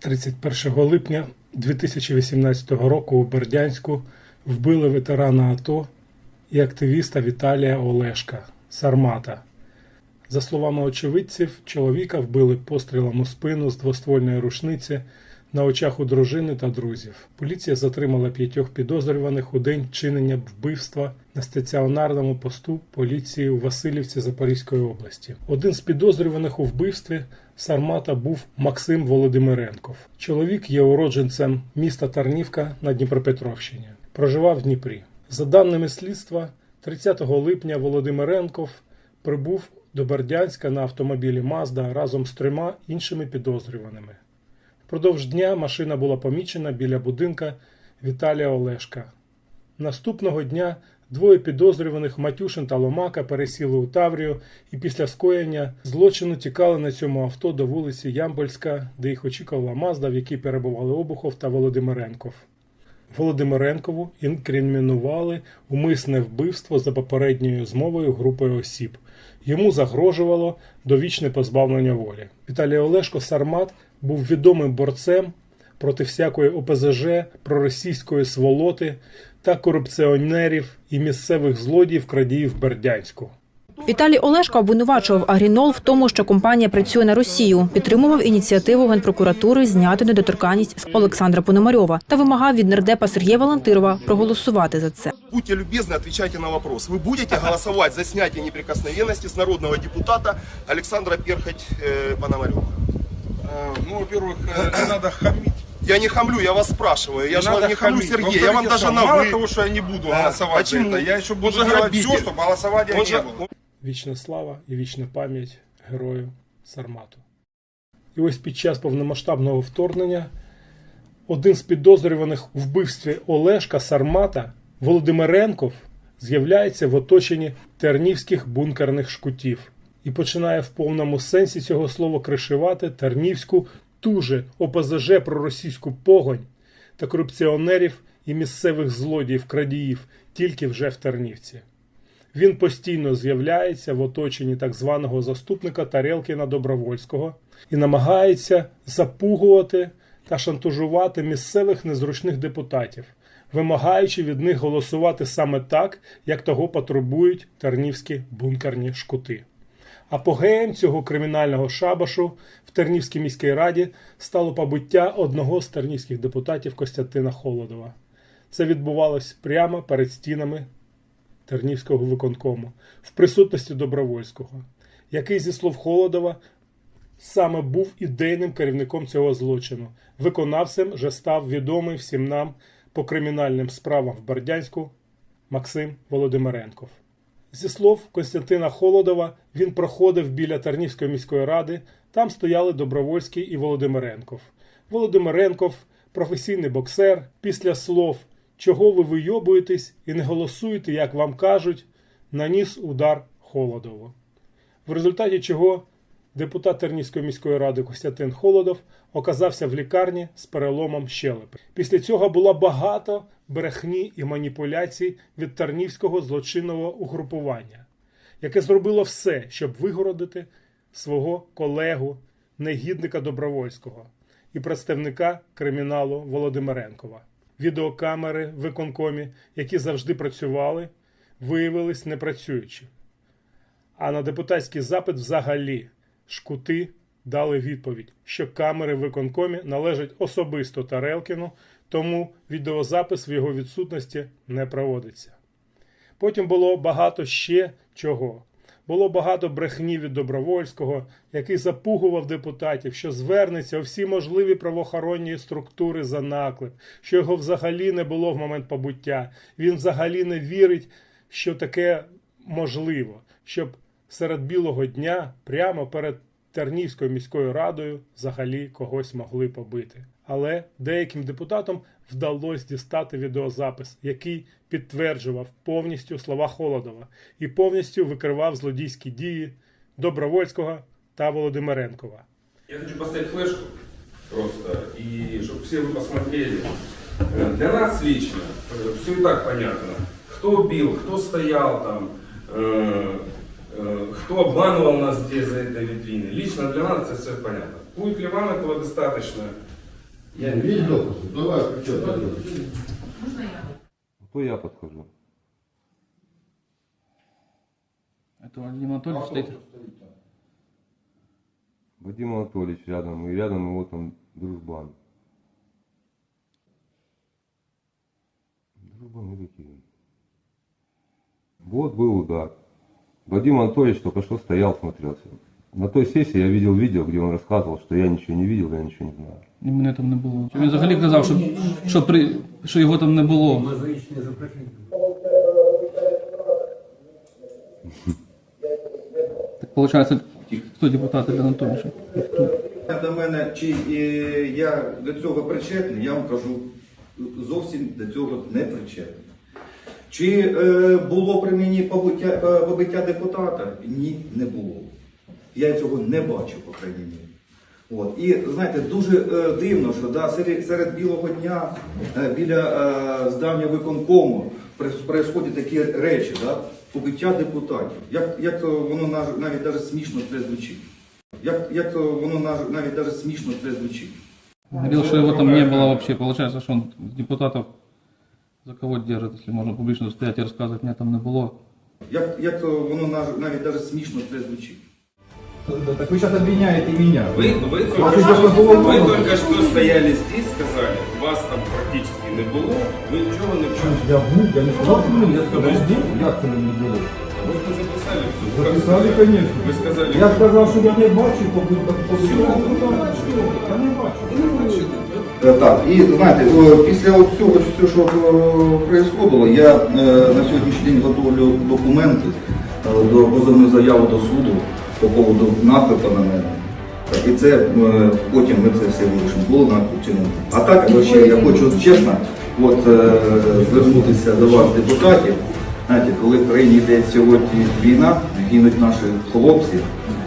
31 липня 2018 року у Бердянську вбили ветерана АТО і активіста Віталія Олешка Сармата. За словами очевидців, чоловіка вбили пострілом у спину з двоствольної рушниці на очах у дружини та друзів. Поліція затримала п'ятьох підозрюваних у день вчинення вбивства на стаціонарному посту поліції у Васильівці Запорізької області. Один з підозрюваних у вбивстві Сармата був Максим Володимиренков. Чоловік є уродженцем міста Тарнівка на Дніпропетровщині. Проживав в Дніпрі. За даними слідства, 30 липня Володимиренков прибув до Бердянська на автомобілі Мазда разом з трьома іншими підозрюваними. Впродовж дня машина була помічена біля будинка Віталія Олешка. Наступного дня двоє підозрюваних Матюшин та Ломака пересіли у Таврію і після скоєння злочину тікали на цьому авто до вулиці Ямбольська, де їх очікувала Мазда, в якій перебували Обухов та Володимиренков. Володимиренкову інкримінували умисне вбивство за попередньою змовою групою осіб. Йому загрожувало довічне позбавлення волі. Віталій Олешко Сармат був відомим борцем проти всякої ОПЗЖ, проросійської сволоти та корупціонерів і місцевих злодіїв крадіїв Бердянську. Віталій Олешко обвинувачував Агрінол в тому, що компанія працює на Росію, підтримував ініціативу Генпрокуратури зняти недоторканність з Олександра Пономарьова та вимагав від нардепа Сергія Валентирова проголосувати за це. Будьте любезны, отвечайте на вопрос. Вы будете голосовать за снятие неприкосновенности с народного депутата Александра Перхоть э, Пономарева? Э, Ну, во-первых, э, не надо хамить. Я не хамлю, я вас спрашиваю. Я же надо вам не хамлю, хамить. Сергей. Во-вторых, Я вам что, даже на Мало вы. того, что я не буду А, голосовать почему? за это, я еще буду Он же делать грабитель. все, чтобы голосования Он не же- было. Вічна слава і вічна пам'ять герою Сармату. І ось під час повномасштабного вторгнення один з підозрюваних у вбивстві Олешка Сармата Володимиренков з'являється в оточенні тернівських бункерних шкутів і починає в повному сенсі цього слова кришувати тернівську ту же ОПЗЖ проросійську погонь та корупціонерів і місцевих злодіїв крадіїв тільки вже в Тернівці. Він постійно з'являється в оточенні так званого заступника Тарелкіна Добровольського і намагається запугувати та шантажувати місцевих незручних депутатів, вимагаючи від них голосувати саме так, як того потребують тернівські бункерні шкути. Апогеєм цього кримінального шабашу в Тернівській міській раді стало побиття одного з тернівських депутатів Костянтина Холодова. Це відбувалось прямо перед стінами Тернівського виконкому в присутності Добровольського, який, зі слов Холодова, саме був ідейним керівником цього злочину. Виконавцем же став відомий всім нам по кримінальним справам в Бердянську Максим Володимиренков. Зі слов Костянтина Холодова, він проходив біля Тарнівської міської ради. Там стояли Добровольський і Володимиренков. Володимиренков, професійний боксер, після слов чого ви вийобуєтесь і не голосуєте, як вам кажуть, наніс удар Холодову. В результаті чого депутат Тернівської міської ради Костянтин Холодов оказався в лікарні з переломом щелепи. Після цього було багато брехні і маніпуляцій від Тернівського злочинного угрупування, яке зробило все, щоб вигородити свого колегу, негідника Добровольського і представника криміналу Володимиренкова. Відеокамери в виконкомі, які завжди працювали, виявились непрацюючі. А на депутатський запит взагалі шкути дали відповідь, що камери в виконкомі належать особисто Тарелкіну, тому відеозапис в його відсутності не проводиться. Потім було багато ще чого. Було багато брехні від Добровольського, який запугував депутатів, що звернеться у всі можливі правоохоронні структури за наклеп, що його взагалі не було в момент побуття. Він взагалі не вірить, що таке можливо, щоб серед білого дня прямо перед Тернівською міською радою взагалі когось могли побити Але деяким депутатам вдалося дістати відеозапис, який підтверджував повністю слова Холодова і повністю викривав злодійські дії Добровольського та Володимиренкова. Я хочу поставить флешку просто, и чтобы все вы посмотрели. Э, Для нас лично все и так понятно. Кто бил, кто стоял там, э, э, кто обманывал нас здесь за этой витриной. Лично для нас это все понятно. Будет ли вам этого достаточно? Есть допуск? Давай, включай. То я подхожу. Это Вадим Анатольевич стоит. Вадим Анатольевич рядом, и рядом его там дружбан. Дружбан или какие? Вот был удар. Вадим Анатольевич только что стоял, смотрелся. На той сессии я видел видео, где он рассказывал, что я ничего не видел, я ничего не знаю. І мене там не було. Він взагалі казав, що, що, при, що його там не було. Так виходить, хто депутат Ілля Анатольович? До мене, чи е, я до цього причетний, я вам кажу, зовсім до цього не причетний. Чи е, було при мені побиття, е, побиття депутата? Ні, не було. Я цього не бачив, по крайній мірі. От. І знаєте, дуже е, дивно, що да, серед, серед білого дня е, біля е, здання виконкому происходять такі речі, да, побиття депутатів. Як, як то воно наж- навіть даже смішно це звучить. Як, як то воно наж- навіть даже смішно це звучить. Говорил, что его там не было вообще. Получается, что он депутатов за кого держит, если можно публично стоять и рассказывать, меня там не было. Як, як то воно наж- навіть даже смішно це звучить. Так вы сейчас обвиняете меня. Вы, вы, Вас только, идет что, на голову. вы только что стояли здесь, сказали, вас там практически не было, вы ничего не чули. Я був, я не сказав, що мені, я сказав, жди, як це не було. Вы это записали все. Записали, конечно. Вы сказали, Я сказав, що я не бачив, побудь, побудь, я не бачив. Е, Так, і знаєте, о, після от цього всього, що відбувалося, я е, на сьогоднішній день готовлю документи е, до позовну заяву до суду по поводу наклепу на мене. І це е, потім ми це все вирішимо, було наклеп А так, ще я хочу чесно от, е, звернутися до вас, депутатів. Знаєте, коли в країні йде сьогодні війна, гинуть наші хлопці,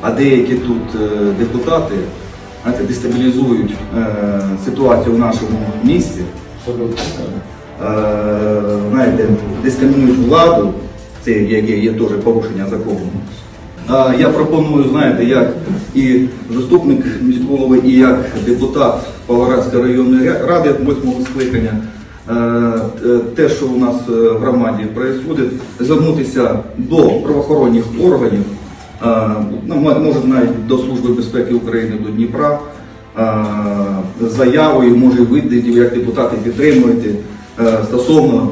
а деякі тут е, депутати знаєте, дестабілізують е, ситуацію в нашому місті, е, знаєте, дискримінують владу, це яке є теж порушення закону. Я пропоную, знаєте, як і заступник міського голови, і як депутат Павлоградської районної ради восьмого скликання, е, е, те, що у нас е, в громаді відбувається, звернутися до правоохоронних органів, ну, може навіть до Служби безпеки України до Дніпра, заявою, може видати, як депутати підтримуєте стосовно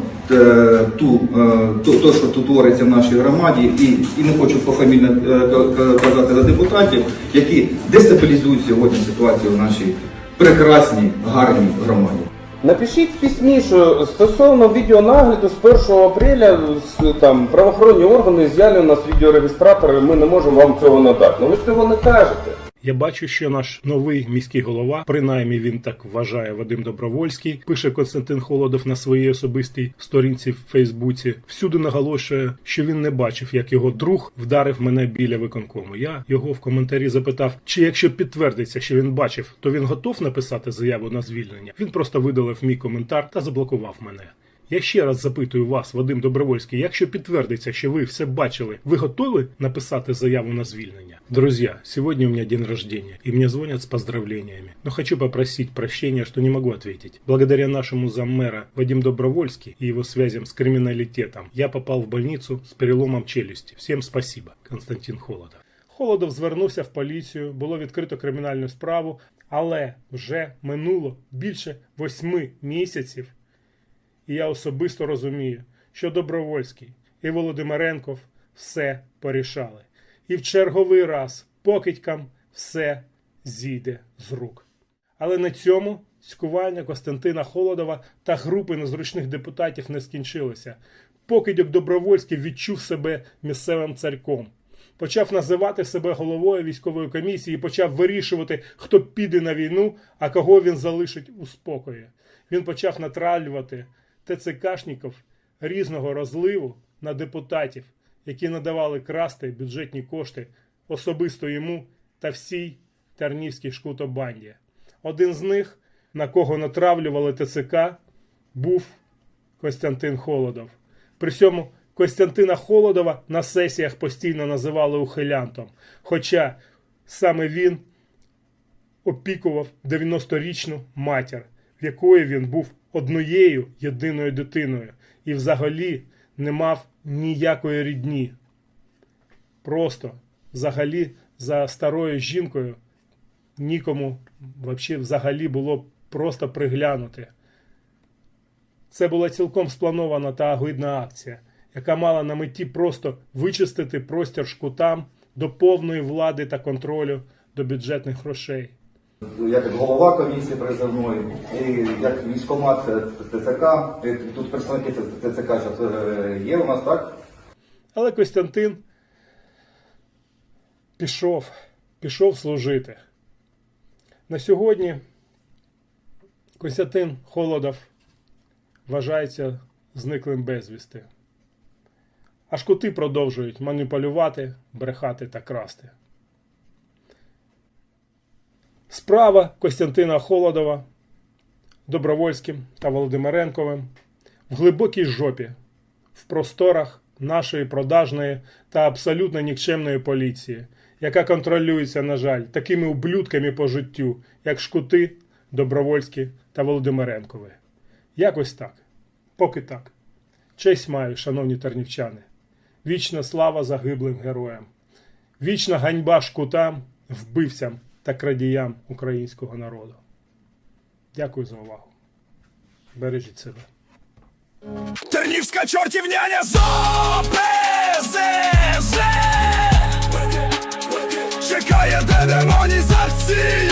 ту, е, то, то, що тут твориться в нашій громаді, і, і не хочу пофамільно е, ка- ка- казати за депутатів, які дестабілізують сьогодні ситуацію в нашій прекрасній, гарній громаді. Напишіть в письмі, що стосовно відеонагляду з 1 апреля там, правоохоронні органи з'яли у нас відеорегістратори, ми не можемо вам цього надати. Ну ви ж цього не кажете. Я бачу, що наш новий міський голова, принаймні він так вважає Вадим Добровольський, пише Константин Холодов на своїй особистій сторінці в Фейсбуці. Всюди наголошує, що він не бачив, як його друг вдарив мене біля виконкому. Я його в коментарі запитав, чи якщо підтвердиться, що він бачив, то він готов написати заяву на звільнення. Він просто видалив мій коментар та заблокував мене. Я ще раз запитую вас, Вадим Добровольский, якщо підтвердиться, що вы все бачили, вы готовы написать заяву на звільнення? Друзья, сегодня у меня день рождения, и мне звонят с поздравлениями. Но хочу попросить прощения, что не могу ответить. Благодаря нашему заммэра Вадим Добровольский и его связям с криминалитетом, я попал в больницу с переломом челюсти. Всем спасибо, Константин Холодов. Холодов звернувся в поліцію, було відкрито кримінальну справу, але вже минуло більше восьми місяців. і я особисто розумію, що Добровольський і Володимиренков все порішали. І в черговий раз покидькам все зійде з рук. Але на цьому цькування Костянтина Холодова та групи незручних депутатів не скінчилося. Покидьок Добровольський відчув себе місцевим царьком. Почав називати себе головою військової комісії, почав вирішувати, хто піде на війну, а кого він залишить у спокої. Він почав натралювати ТЦКшників різного розливу на депутатів, які надавали красти бюджетні кошти особисто йому та всій Тернівській шкутобанді. Один з них, на кого натравлювали ТЦК, був Костянтин Холодов. При цьому Костянтина Холодова на сесіях постійно називали ухилянтом. Хоча саме він опікував 90-річну матір, в якої він був однією єдиною дитиною і взагалі не мав ніякої рідні. Просто взагалі за старою жінкою нікому взагалі було просто приглянути. Це була цілком спланована та огидна акція, яка мала на меті просто вичистити простір шкутам до повної влади та контролю до бюджетних грошей. Як голова комісії призовної, і як військомат ТЦК, тут представники ТЦК зараз е, є у нас, так? Але Костянтин пішов, пішов служити. На сьогодні Костянтин Холодов вважається зниклим безвісти. А шкути продовжують маніпулювати, брехати та красти. Справа Костянтина Холодова Добровольським та Володимиренковим в глибокій жопі, в просторах нашої продажної та абсолютно нікчемної поліції, яка контролюється, на жаль, такими ублюдками по життю, як Шкути, Добровольські та Володимиренкови. Якось так. Поки так. Честь маю, шановні тернівчани. Вічна слава загиблим героям. Вічна ганьба шкутам, вбивцям та крадіям українського народу. Дякую за увагу. Бережіть себе. Тернівська чортівняня ЗОПЗЗ Чекає демонізацію